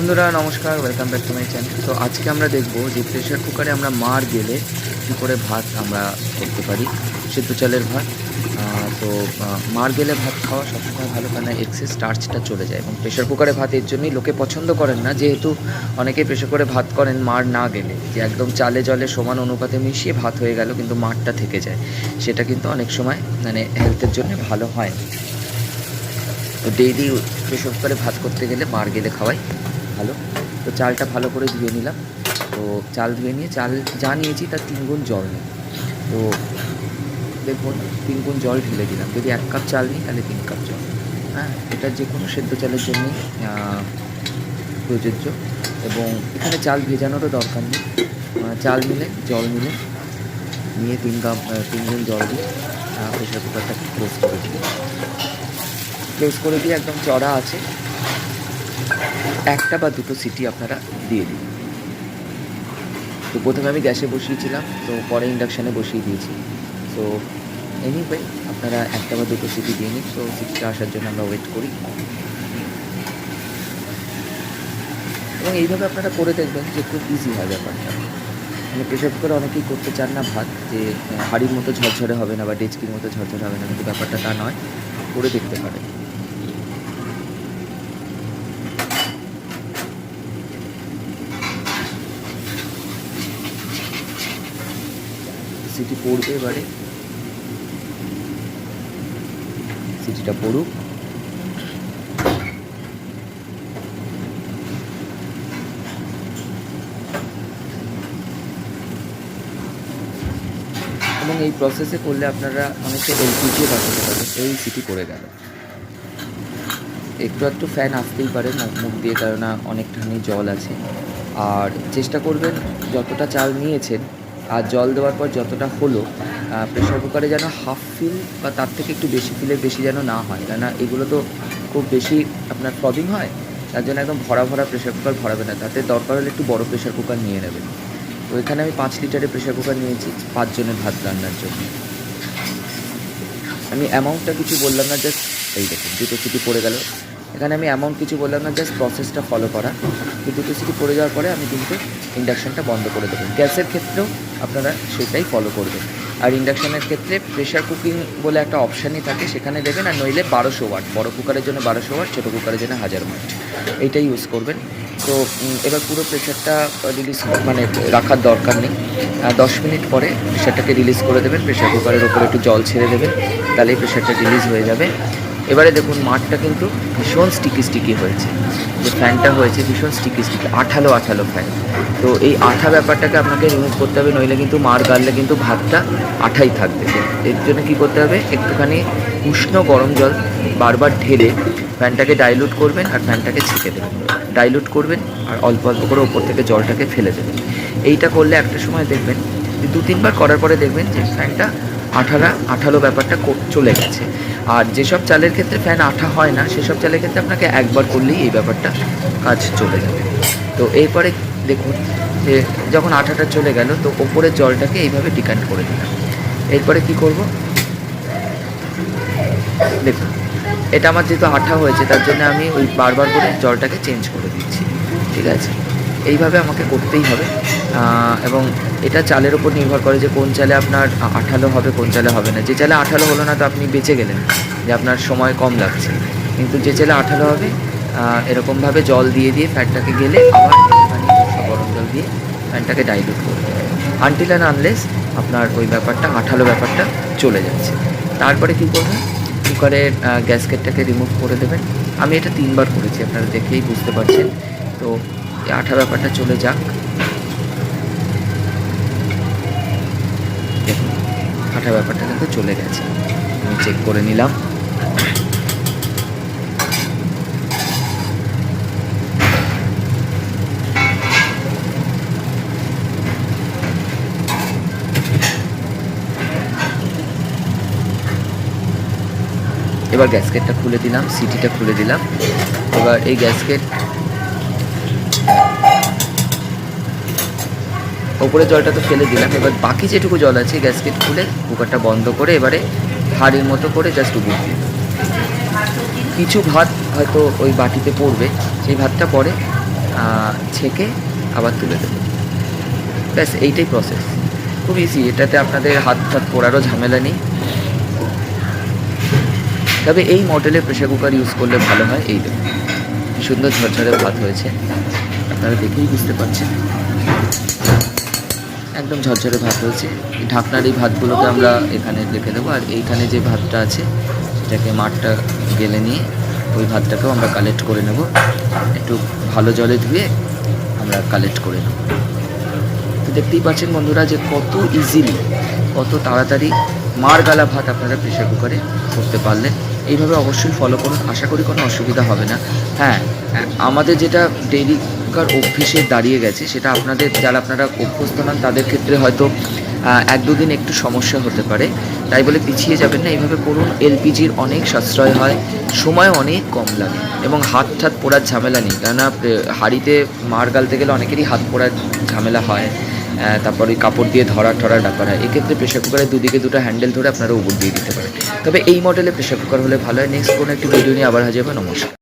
বন্ধুরা, নমস্কার welcome back to my channel তো আজকে আমরা দেখব যে প্রেশার কুকারে আমরা মার গেলে কী করে ভাত আমরা করতে পারি। সেদ্ধ চালের ভাত। তো মার গেলে ভাত খাওয়া সবসময় ভালো কারণ এক্সেস স্টার্চটা চলে যায় এবং প্রেশার কুকারে ভাত এর জন্যই লোকে পছন্দ করেন না। যেহেতু অনেকেই প্রেশার কুকারে ভাত করেন মার না গেলে। যে একদম চালে জলে সমান অনুপাতে মিশিয়ে ভাত হয়ে গেল, কিন্তু মারটা থেকে যায়। সেটা কিন্তু অনেক সময় মানে হেলথের জন্য ভালো হয় তো ডেইলি প্রেশার কুকারে ভাত করতে গেলে মার গেলে খাওয়াই ভালো। তো চালটা ভালো করে ধুয়ে নিলাম। তো চাল ধুয়ে নিয়ে চাল যা নিয়েছি তার তিন গুণ জল নিই। তো দেখুন তিন গুণ জল ঢেলে দিলাম। যদি এক কাপ চাল নিই তাহলে তিন কাপ জল। হ্যাঁ এটা যে কোনো সেদ্ধ চালের জন্যই প্রযোজ্য। এবং এখানে চাল ভেজানোরও দরকার নেই। চাল নিলে জল নিলে নিয়ে তিন কাপ আহ, তিন গুণ জল দিয়ে প্রেশার কুকারটাকে ক্লোজ করে দিই। ক্লোজ করে দিয়ে একদম চড়া আছে। একটা বা দুটো সিটি আপনারা দিয়ে দিন। তো প্রথমে আমি গ্যাসে বসিয়েছিলাম, তো পরে ইন্ডাকশানে বসিয়ে দিয়েছি। তো এনিওয়ে আপনারা একটা বা দুটো সিটি দিয়ে নিন, তো সিটিটা আসার জন্য আমরা ওয়েট করি। এবং এইভাবে আপনারা করে দেখবেন যে খুব ইজি হয় ব্যাপারটা। মানে প্রেশার কুকারে অনেকেই করতে চান না ভাত, যে হাঁড়ির মতো ঝরঝরে হবে না বা ডেচকির মতো ঝরঝরে হবে না, কিন্তু ব্যাপারটা তা নয়। করে দেখতে পারেন। সিটি পড়বে এবারে। সিটিটা পড়ুক। এবং এই প্রসেসে করলে আপনারা অনেকটা এলপিজিও বাঁচাতে পারবেন এই সিটি পড়ে গেল। একটু একটু ফ্যান আসতেই পারে মুখ দিয়ে, কেননা অনেকখানি জল আছে। আর চেষ্টা করবেন, যতটা চাল নিয়েছেন আর জল দেওয়ার পর যতটা হলো প্রেশার কুকারে যেন হাফ ফিল বা তার থেকে একটু বেশি ফিলের বেশি যেন না হয়। কেননা এগুলো তো খুব বেশি আপনার ফ্লবিং হয়, তার জন্য একদম ভরা ভরা প্রেশার কুকার ভরাবে না। তাতে দরকার হলে একটু বড় প্রেশার কুকার নিয়ে নেবেন। তো এখানে আমি পাঁচ লিটারের প্রেশার কুকার নিয়েছি পাঁচজনের ভাত রান্নার জন্য। আমি অ্যামাউন্টটা কিছু বললাম না জাস্ট এই দেখুন, দুটো সিটি পড়ে গেল। এখানে আমি অ্যামাউন্ট কিছু বললাম না জাস্ট প্রসেসটা ফলো করা। দুটো সিটি পড়ে যাওয়ার পরে আমি কিন্তু ইন্ডাকশানটা বন্ধ করে দেবো। গ্যাসের ক্ষেত্রেও আপনারা সেটাই ফলো করবেন। আর ইন্ডাকশানের ক্ষেত্রে প্রেশার কুকিং বলে একটা অপশানই থাকে, সেখানে দেবেন, আর নইলে বারোশো ওয়াট বড় কুকারের জন্য বারোশো ওয়াট ছোটো কুকারের জন্য হাজার ওয়াট এইটাই ইউজ করবেন। তো এবার পুরো প্রেশারটা রিলিজ মানে রাখার দরকার নেই। দশ মিনিট পরে প্রেশারটাকে রিলিজ করে দেবেন। প্রেশার কুকারের ওপরে একটু জল ছেড়ে দেবেন। তাহলেই প্রেশারটা রিলিজ হয়ে যাবে। এবারে দেখুন মাঠটা কিন্তু ভীষণ স্টিকি স্টিকি হয়েছে। যে ফ্যানটা হয়েছে ভীষণ স্টিকি স্টিকি আঠালো আঠালো ফ্যান তো এই আঠা ব্যাপারটাকে আপনাকে রিমুভ করতে হবে, নইলে কিন্তু মার গাললে কিন্তু ভাতটা আঠাই থাকবে। এর জন্য কী করতে হবে? একটুখানি উষ্ণ গরম জল বারবার ঢেলে ফ্যানটাকে ডাইলুট করবেন আর ফ্যানটাকে ছেঁকে দেবেন। ডাইলুট করবেন আর অল্প অল্প করে ওপর থেকে জলটাকে ফেলে দেবেন। এইটা করলে একটা সময় দেখবেন দু তিনবার করার পরে দেখবেন যে ফ্যানটা আঠারা, আঠালো ব্যাপারটা চলে গেছে। আর যেসব চালের ক্ষেত্রে ফ্যান আঠা হয় না, সেসব চালের ক্ষেত্রে আপনাকে একবার করলেই এই ব্যাপারটা কাজ চলে যাবে। তো এরপরে দেখুন, যে যখন আঠাটা চলে গেল, তো ওপরের জলটাকে এইভাবে ডিকান্ট করে দিলাম। এরপরে কি করব? দেখুন, এটা আমার যেহেতু আঠা হয়েছে, তার জন্য আমি ওই বারবার করে জলটাকে চেঞ্জ করে দিচ্ছি। ঠিক আছে? এইভাবে আমাকে করতেই হবে। এবং এটা চালের উপর নির্ভর করে যে কোন চালে আপনার আঠালো হবে, কোন চালে হবে না। যে চালে আঠালো হলো না তো আপনি বেঁচে গেলেন, যে আপনার সময় কম লাগছে। কিন্তু যে চালে আঠালো হবে এরকমভাবে জল দিয়ে দিয়ে ফ্যানটাকে গেলে আবার গরম জল দিয়ে ফ্যানটাকে ডাইলুট করবে আনটিল অ্যান্ড আনলেস আপনার ওই ব্যাপারটা, আঠালো ব্যাপারটা চলে যাচ্ছে। তারপরে কী করবেন? কুকারের গ্যাসকেটটাকে রিমুভ করে দেবেন। আমি এটা তিনবার করেছি, আপনারা দেখেই বুঝতে পারছেন। তো এই আঠা ব্যাপারটা চলে যাক। আঠা ব্যাপারটা কিন্তু চলে গেছে। আমি চেক করে নিলাম। এবার গ্যাসকেটটা খুলে দিলাম সিটিটা খুলে দিলাম। এবার এই গ্যাসকেট ওপরে জলটা তো ফেলে দিলাম। এবার বাকি যেটুকু জল আছে গ্যাসকেট খুলে কুকারটা বন্ধ করে এবারে হাড়ির মতো করে জাস্ট দিয়ে দেবো। কিছু ভাত হয়তো ওই বাটিতে পড়বে, সেই ভাতটা পরে ছেঁকে আবার তুলে দেবো। ব্যাস, এইটাই প্রসেস খুব ইজি এটাতে আপনাদের হাত হাত পোড়ারও ঝামেলা নেই। তবে এই মডেলের প্রেশার কুকার ইউজ করলে ভালো হয়, এই সুন্দর ঝরঝরে ভাত হয়েছে। আপনারা দেখেই বুঝতে পারছেন। একদম ঝরঝরে ভাত হয়েছে। ঢাকনার এই ভাতগুলোকে আমরা এখানে রেখে দেবো। আর এইখানে যে ভাতটা আছে, সেটাকে মাঠটা গেলে নিয়ে ওই ভাতটাকেও আমরা কালেক্ট করে নেব। একটু ভালো জলে ধুয়ে আমরা কালেক্ট করে নেব। তো দেখতেই পাচ্ছেন বন্ধুরা যে কত ইজিলি কত তাড়াতাড়ি মার গালা ভাত আপনারা প্রেশার কুকারে করতে পারলেন। এইভাবে অবশ্যই ফলো করুন। আশা করি কোনো অসুবিধা হবে না। হ্যাঁ আমাদের যেটা ডেইলিকার অভ্যেসে দাঁড়িয়ে গেছে, সেটা আপনাদের, যারা আপনারা অভ্যস্ত নন তাদের ক্ষেত্রে হয়তো এক দুদিন একটু সমস্যা হতে পারে। তাই বলে পিছিয়ে যাবেন না। এইভাবে করুন। এলপিজির অনেক সাশ্রয় হয়। সময় অনেক কম লাগে এবং হাত ঠাত পোড়ার ঝামেলা নেই। কেননা হাঁড়িতে মার গালতে গেলে অনেকেরই হাত পোড়ার ঝামেলা হয়। তারপর ওই কাপড় দিয়ে ধরা ঠরার ব্যাপার হয়। এক্ষেত্রে প্রেশার কুকারে দুদিকে দুটো হ্যান্ডেল ধরে আপনারা উপর দিয়ে দিতে পারেন। তবে এই মডেলে প্রেশার কুকার হলে ভালো হয়। নেক্সট কোনো একটি ভিডিও নিয়ে আবার হাজার হবে। নমস্কার।